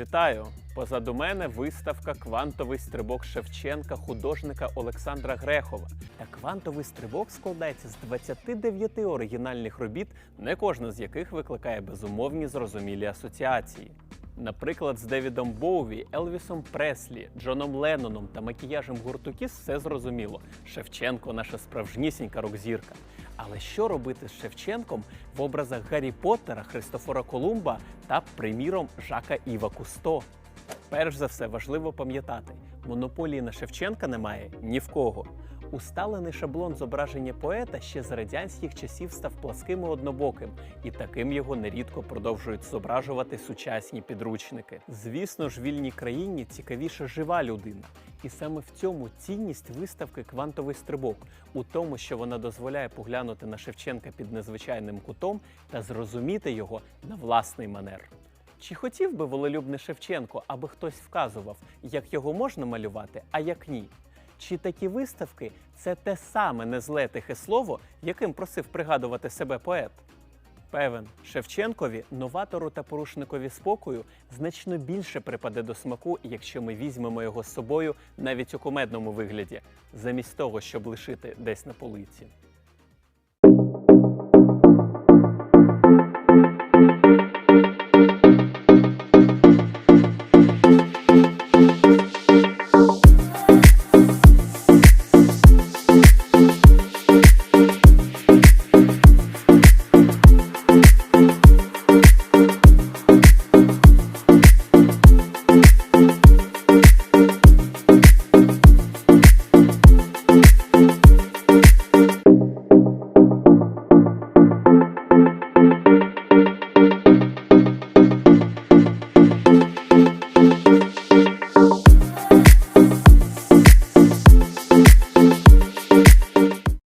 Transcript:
Вітаю! Позаду мене виставка Квантовий стрибок Шевченка художника Олександра Грехова. Та квантовий стрибок складається з 29 оригінальних робіт, не кожна з яких викликає безумовні зрозумілі асоціації. Наприклад, з Девідом Боуві, Елвісом Преслі, Джоном Ленноном та макіяжем гурту Кіс все зрозуміло. Шевченко наша справжнісінька рок-зірка. Але що робити з Шевченком в образах Гаррі Поттера, Христофора Колумба та, приміром, Жака Іва Кусто? Перш за все, важливо пам'ятати, монополії на Шевченка немає ні в кого. Усталений шаблон зображення поета ще з радянських часів став пласким і однобоким, і таким його нерідко продовжують зображувати сучасні підручники. Звісно ж, вільній країні цікавіша жива людина. І саме в цьому цінність виставки Квантовий стрибок у тому, що вона дозволяє поглянути на Шевченка під незвичайним кутом та зрозуміти його на власний манер. Чи хотів би волелюбний Шевченко, аби хтось вказував, як його можна малювати, а як ні? Чи такі виставки це те саме незле тихе слово, яким просив пригадувати себе поет? Певен, Шевченкові, новатору та порушникові спокою значно більше припаде до смаку, якщо ми візьмемо його з собою навіть у кумедному вигляді, замість того, щоб лишити десь на полиці.